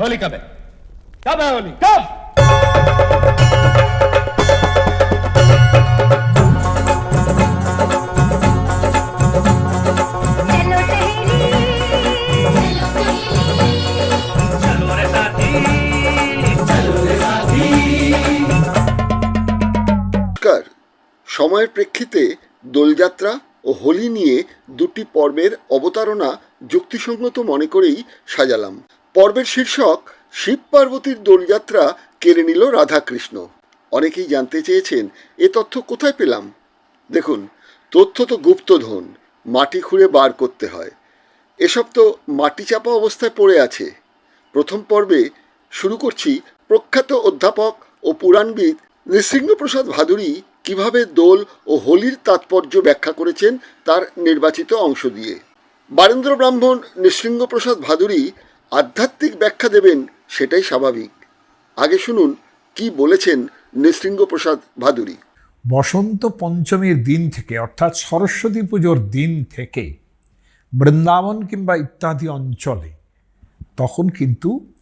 होली कब है कब है होली कब चलो सहेली चलो सहेली নমস্কার সময়ের প্রেক্ষিতে দোলযাত্রা ও হোলি নিয়ে দুটি পর্বের অবতারণা যুক্তিসঙ্গত মনে করেই সাজালাম পর্বের শীর্ষক শিব পার্বতীর দোলযাত্রা কেড়ে নিল রাধাকৃষ্ণ। অনেকেই জানতে চেয়েছেন, এ তথ্য কোথায় পেলাম? দেখুন, তথ্য তো গুপ্তধন, মাটি খুঁড়ে বার করতে হয়। এসব তো মাটি চাপা অবস্থায় পড়ে আছে। প্রথম পর্বে শুরু করছি প্রখ্যাত অধ্যাপক ও পুরাণবিদ নৃসিংহপ্রসাদ ভাদুরী কীভাবে দোল ও হোলির তাৎপর্য ব্যাখ্যা করেছেন তার নির্বাচিত অংশ দিয়ে। বারেন্দ্র ব্রাহ্মণ নৃসিংহপ্রসাদ ভাদুরী আধ্যাত্মিক ব্যাখ্যা দেবেন সেটাই স্বাভাবিক। আগে শুনুন কি বলেছেন নৃসিংহপ্রসাদ ভাদুরী। বসন্ত পঞ্চমীর দিন থেকে, অর্থাৎ সরস্বতী পুজোর দিন থেকে, বৃন্দাবন কিংবা ইত্যাদি অঞ্চলে তখন কিন্তু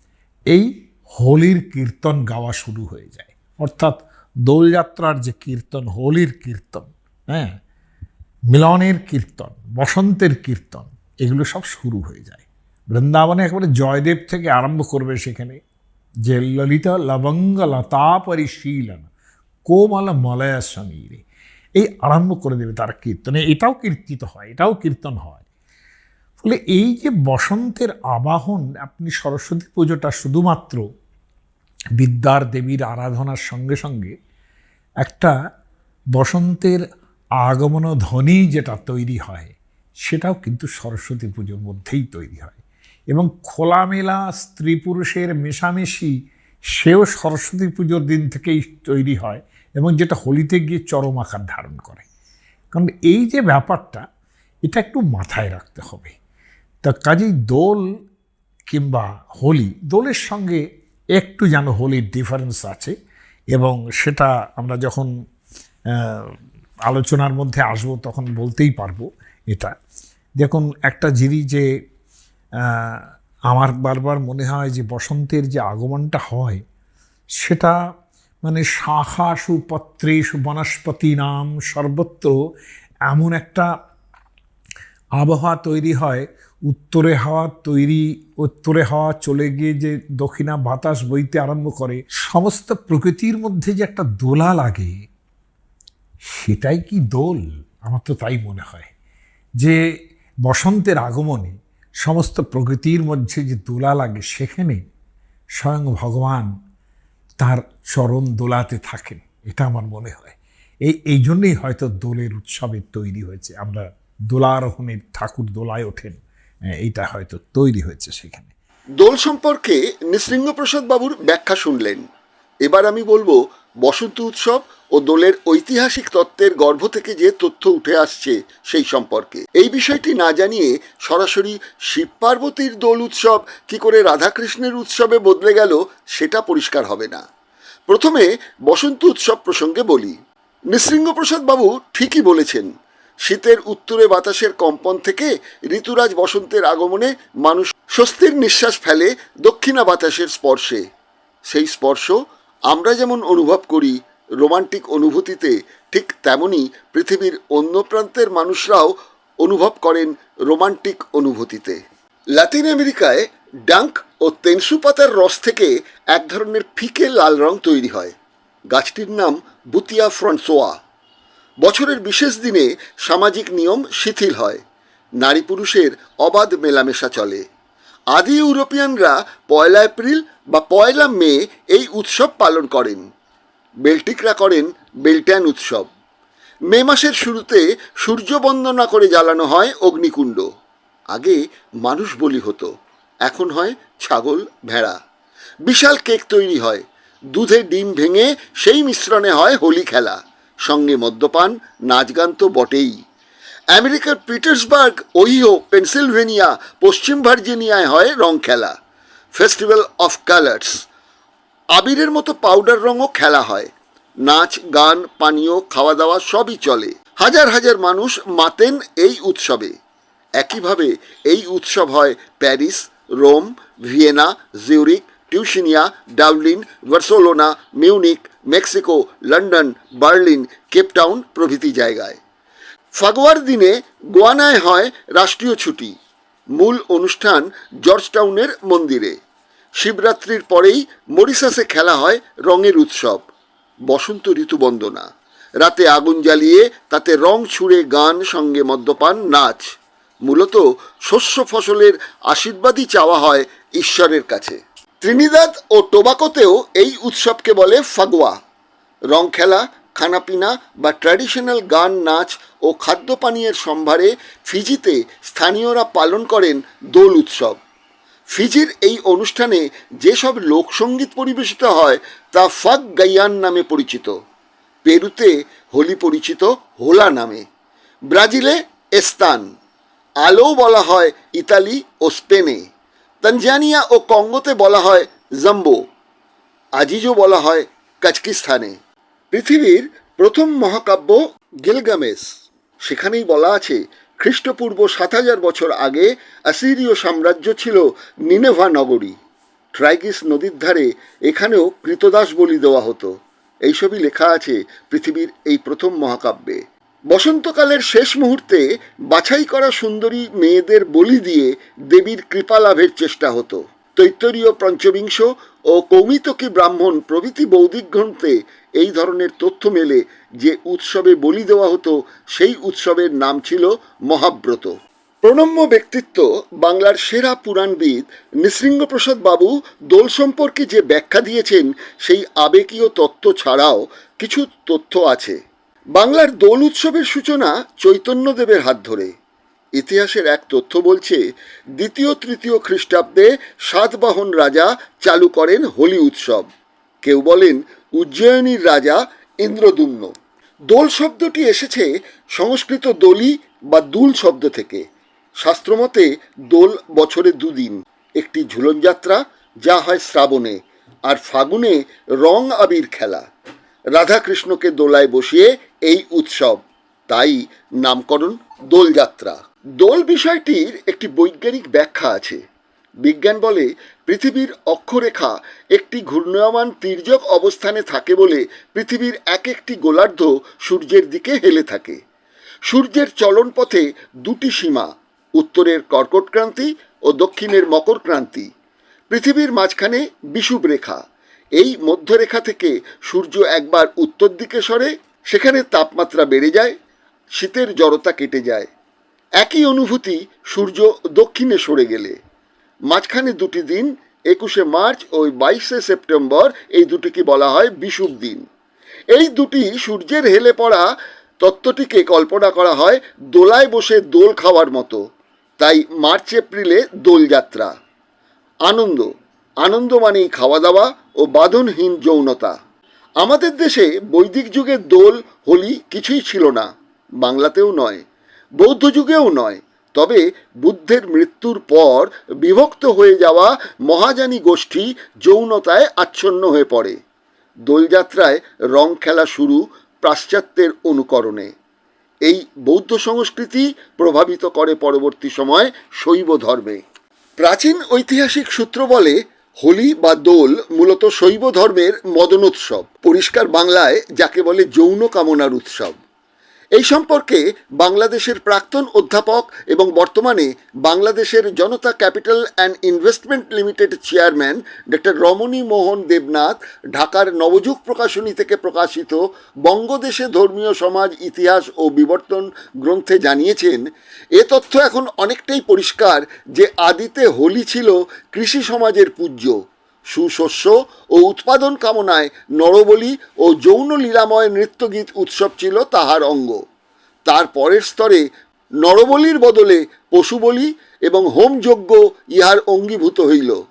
এই হোলির কীর্তন গাওয়া শুরু হয়ে যায়। অর্থাৎ দোলযাত্রার যে কীর্তন, হোলির কীর্তন হ্যাঁ মিলনের কীর্তন, বসন্তের কীর্তন, এগুলো সব শুরু হয়ে যায়। বৃন্দাবনে একেবারে জয়দেব থেকে আরম্ভ করবে সেখানে। যে ললিতা লবঙ্গ লতা পরিশীলন, কোমল মলয় সমীরে। এই আরম্ভ করে দেবে তার কীর্তনে। এটাও কীর্তিত হয়, এটাও কীর্তন হয়। ফলে এই যে বসন্তের আবাহন, আপনি সরস্বতী পুজোটা শুধুমাত্র বিদ্যার দেবীর আরাধনার সঙ্গে সঙ্গে একটা বসন্তের আগমন ধ্বনি যেটা তৈরি হয়, সেটাও কিন্তু সরস্বতী পুজোর মধ্যেই তৈরি হয়। এবং খোলামেলা স্ত্রী পুরুষের মেশামেশি, সেও সরস্বতী পুজোর দিন থেকেই তৈরি হয় এবং যেটা হোলিতে গিয়ে চরম আকার ধারণ করে। কারণ এই যে ব্যাপারটা, এটা একটু মাথায় রাখতে হবে। তা কাজেই দোল কিংবা হোলি, দোলের সঙ্গে একটু যেন হোলির ডিফারেন্স আছে এবং সেটা আমরা যখন আলোচনার মধ্যে আসব তখন বলতেই পারব এটা। দেখুন, একটা জিনিস যে আমার বারবার মনে হয় যে বসন্তের যে আগমনটা হয়, সেটা মানে শাখাসু পত্রেষু বনস্পতি নাম সর্বত্র এমন একটা আবহাওয়া তৈরি হয়, উত্তরে হাওয়া তৈরি, উত্তরে হাওয়া চলে গিয়ে যে দক্ষিণা বাতাস বইতে আরম্ভ করে, সমস্ত প্রকৃতির মধ্যে যে একটা দোলা লাগে, সেটাই কি দোল? আমার তো তাই মনে হয় যে বসন্তের আগমনে সমস্ত প্রকৃতির মধ্যে যে দোলা লাগে সেখানে স্বয়ং ভগবান তার চরণ দোলাতে থাকেন। এটা আমার মনে হয়। এই এই জন্যেই হয়তো দোলের উৎসবের তৈরি হয়েছে। আমরা দোলারোহণের ঠাকুর দোলায় ওঠেন। হ্যাঁ, এইটা হয়তো তৈরি হয়েছে সেখানে। দোল সম্পর্কে নৃসিংহপ্রসাদ বাবুর ব্যাখ্যা শুনলেন। এবার আমি বলব বসন্ত উৎসব ও দোলের ঐতিহাসিক তত্ত্বের গর্ভ থেকে যে তথ্য উঠে আসছে সেই সম্পর্কে। এই বিষয়টি না জানিয়ে সরাসরি শিব পার্বতীর দোল উৎসব কি করে রাধাকৃষ্ণের উৎসবে বদলে গেল সেটা পরিষ্কার হবে না। প্রথমে বসন্ত উৎসব প্রসঙ্গে বলি। নৃসিংহপ্রসাদ বাবু ঠিকই বলেছেন, শীতের উত্তরে বাতাসের কম্পন থেকে ঋতুরাজ বসন্তের আগমনে মানুষ স্বস্তির নিঃশ্বাস ফেলে দক্ষিণা বাতাসের স্পর্শে। সেই স্পর্শ আমরা যেমন অনুভব করি রোমান্টিক অনুভূতিতে ঠিক তেমনি পৃথিবীর অন্য প্রান্তের মানুষরাও অনুভব করেন রোমান্টিক অনুভূতিতে। লাতিন আমেরিকায় ডাঙ্ক ও তেনসু পাতার রস থেকে এক ধরনের ফিকে লাল রং তৈরি হয়। গাছটির নাম বুতিয়া ফ্রন্সোয়া। বছরের বিশেষ দিনে সামাজিক নিয়ম শিথিল হয়। নারী পুরুষের অবাধ মেলামেশা চলে। আদি ইউরোপিয়ানরা পয়লা এপ্রিল বা পয়লা মে এই উৎসব পালন করেন। বেল্টিকরা করেন বেল্ট্যান উৎসব। মে মাসের শুরুতে সূর্য বন্দনা করে জ্বালানো হয় অগ্নিকুণ্ড। আগে মানুষ বলি হতো, এখন হয় ছাগল ভেড়া। বিশাল কেক তৈরি হয়, দুধে ডিম ভেঙে সেই মিশ্রণে হয় হোলি খেলা। সঙ্গে মদ্যপান নাচ গান তো বটেই। আমেরিকার পিটার্সবার্গ, ওহিও, পেনসিলভেনিয়া, পশ্চিম ভার্জিনিয়ায় হয় রং খেলা। Festival of colours. আবিরের মতো পাউডার রঙও খেলা হয়। নাচ, গান, পানীয় খাওয়া দাওয়া সবই চলে। হাজার হাজার মানুষ মাতেন এই উৎসবে। একইভাবে এই উৎসব হয় Paris, Rome, Vienna, Zurich, টিউশিনিয়া, Dublin, Barcelona, Munich, Mexico, London, Berlin Cape Town প্রভৃতি জায়গায়। ফাগুয়ার দিনে গোয়ানায় হয় রাষ্ট্রীয় ছুটি। মূল অনুষ্ঠান জর্জটাউনের মন্দিরে। শিবরাত্রির পরেই মরিসাসে খেলা হয় রঙের উৎসব, বসন্ত ঋতু বন্দনা। রাতে আগুন জ্বালিয়ে তাতে রং ছুঁড়ে গান সঙ্গে মদ্যপান নাচ। মূলত শস্য ফসলের আশীর্বাদই চাওয়া হয় ঈশ্বরের কাছে। ত্রিনিদাদ ও টোবাকোতেও এই উৎসবকে বলে ফাগুয়া। রং খেলা, খানাপিনা বা ট্র্যাডিশনাল গান, নাচ ও খাদ্য পানীয়ের সম্ভারে ফিজিতে স্থানীয়রা পালন করেন দোল উৎসব। ফিজির এই অনুষ্ঠানে যেসব লোকসঙ্গীত পরিবেশিত হয়, তা ফাগ গাইয়ান নামে পরিচিত। পেরুতে হোলি পরিচিত হোলা নামে। ব্রাজিলে এস্তান। আলো বলা হয় ইতালি ও স্পেনে। তানজানিয়া ও কঙ্গোতে বলা হয় জাম্বো। আজিজও বলা হয় কাজকিস্তানে। পৃথিবীর প্রথম মহাকাব্য গিলগামেস। সেখানেই বলা আছে খ্রিস্টপূর্ব সাত হাজার বছর আগে অ্যাসিরীয় সাম্রাজ্য ছিল নিনেভা নগরী। ট্রাইগিস নদীর ধারে এখানেও কৃতদাস বলি দেওয়া হতো। এইসবই লেখা আছে পৃথিবীর এই প্রথম মহাকাব্যে। বসন্তকালের শেষ মুহূর্তে বাছাই করা সুন্দরী মেয়েদের বলি দিয়ে দেবীর কৃপা লাভের চেষ্টা হতো। তৈত্তরীয় পঞ্চবিংশ ও কৌমিতকী ব্রাহ্মণ প্রভৃতি বৌদ্ধিক গ্রন্থে এই ধরনের তথ্য মেলে যে উৎসবে বলি দেওয়া হতো, সেই উৎসবের নাম ছিল মহাব্রত। প্রণম্য ব্যক্তিত্ব বাংলার সেরা পুরাণবিদ নৃসিংহপ্রসাদ বাবু দোল সম্পর্কে যে ব্যাখ্যা দিয়েছেন, সেই আবেগীয় তত্ত্ব ছাড়াও কিছু তথ্য আছে। বাংলার দোল উৎসবের সূচনা চৈতন্যদেবের হাত ধরে। ইতিহাসের এক তথ্য বলছে, দ্বিতীয় তৃতীয় খ্রিস্টাব্দে সাতবাহন রাজা চালু করেন হোলি উৎসব। কেউ বলেন, উজ্জয়িনীর রাজা ইন্দ্রদুম্ন। দোল শব্দটি এসেছে সংস্কৃত দলি বা দুল শব্দ থেকে। শাস্ত্রমতে, দোল বছরে দুদিন। একটি ঝুলনযাত্রা যা হয় শ্রাবণে, আর ফাগুনে রং আবির খেলা। রাধাকৃষ্ণকে দোলায় বসিয়ে এই উৎসব। তাই নামকরণ দোলযাত্রা। দোল বিষয়টির একটি বৈজ্ঞানিক ব্যাখ্যা আছে। বিজ্ঞান বলে পৃথিবীর অক্ষরেখা একটি ঘূর্ণয়মান তির্যক অবস্থানে থাকে বলে পৃথিবীর এক একটি গোলার্ধ সূর্যের দিকে হেলে থাকে। সূর্যের চলন পথে দুটি সীমা, উত্তরের কর্কটক্রান্তি ও দক্ষিণের মকর ক্রান্তি। পৃথিবীর মাঝখানে বিষুব রেখা। এই মধ্যরেখা থেকে সূর্য একবার উত্তর দিকে সরে, সেখানে তাপমাত্রা বেড়ে যায় শীতের জড়তা কেটে যায়। একই অনুভূতি সূর্য দক্ষিণে সরে গেলে। মাঝখানে দুটি দিন, একুশে মার্চ ও বাইশে সেপ্টেম্বর, এই দুটিকে বলা হয় বিষুব দিন। এই দুটি সূর্যের হেলে পড়া তত্ত্বটিকে কল্পনা করা হয় দোলায় বসে দোল খাওয়ার মতো। তাই মার্চ এপ্রিলে দোলযাত্রা আনন্দ। আনন্দ মানেই খাওয়া দাওয়া ও বাঁধনহীন যৌনতা। আমাদের দেশে বৈদিক যুগের দোল, হোলি কিছুই ছিল না। বাংলাতেও নয়, বৌদ্ধ যুগেও নয়, তবে বুদ্ধের মৃত্যুর পর বিভক্ত হয়ে যাওয়া মহাজানী গোষ্ঠী যৌনতায় আচ্ছন্ন হয়ে পড়ে। দোলযাত্রায় রং খেলা শুরু পাশ্চাত্যের অনুকরণে। এই বৌদ্ধ সংস্কৃতি প্রভাবিত করে পরবর্তী সময় শৈব ধর্মে। প্রাচীন ঐতিহাসিক সূত্র বলে, হোলি বা দোল মূলত শৈব ধর্মের মদনোৎসব, পরিষ্কার বাংলায় যাকে বলে যৌন কামনার উৎসব। এই সম্পর্কে বাংলাদেশের প্রাক্তন অধ্যাপক এবং বর্তমানে বাংলাদেশের Janata capital and investment limited chairman doctor Ramani Mohan Debnath ঢাকার নবযুগ প্রকাশনী থেকে প্রকাশিত বঙ্গদেশে ধর্মীয় সমাজ, ইতিহাস ও বিবর্তন গ্রন্থে জানিয়েছেন, এ তথ্য এখন অনেকটাই পরিষ্কার যে আদিতে হোলি ছিল কৃষি সমাজের পূজ্য। সুশস্য ও উৎপাদন কামনায় নরবলি ও যৌন লীলাময় নৃত্যগীত উৎসব ছিল তাহার অঙ্গ। তার পরের স্তরে নরবলির বদলে পশুবলি এবং হোমযজ্ঞ ইহার অঙ্গীভূত হইল।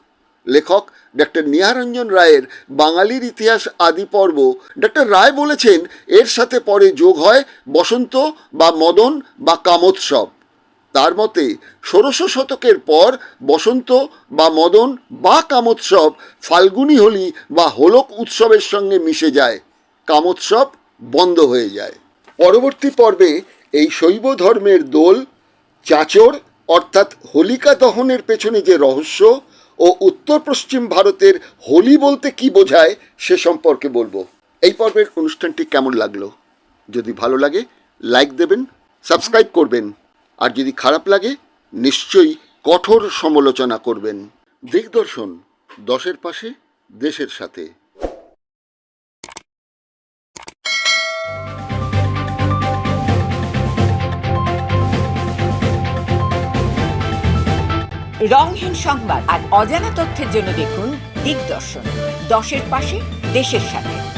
লেখক ডক্টর নিহারঞ্জন রায়ের বাঙালির ইতিহাস আদি পর্ব ডক্টর রায় বলেছেন, এর সাথে পরে যোগ হয় বসন্ত বা মদন বা কামোৎসব। তার মতে, ষোড়শ শতকের পর বসন্ত বা মদন বা কামোৎসব ফাল্গুনি, হোলি বা হোলক উৎসবের সঙ্গে মিশে যায়। কামোৎসব বন্ধ হয়ে যায়। পরবর্তী পর্বে এই শৈব ধর্মের দোল, চাচর অর্থাৎ হোলিকা দহনের পেছনে যে রহস্য ও উত্তর পশ্চিম ভারতের হোলি বলতে কি বোঝায় সে সম্পর্কে বলব। এই পর্বের অনুষ্ঠানটি কেমন লাগল? যদি ভালো লাগে, লাইক দেবেন, সাবস্ক্রাইব করবেন। আর যদি খারাপ লাগে, নিশ্চয়ই কঠোর সমালোচনা করবেন। দিগদর্শন, দশের পাশে, দেশের সাথে। রংহীন সংবাদ আর অজানা তথ্যের জন্য দেখুন দিগদর্শন। দশের পাশে, দেশের সাথে।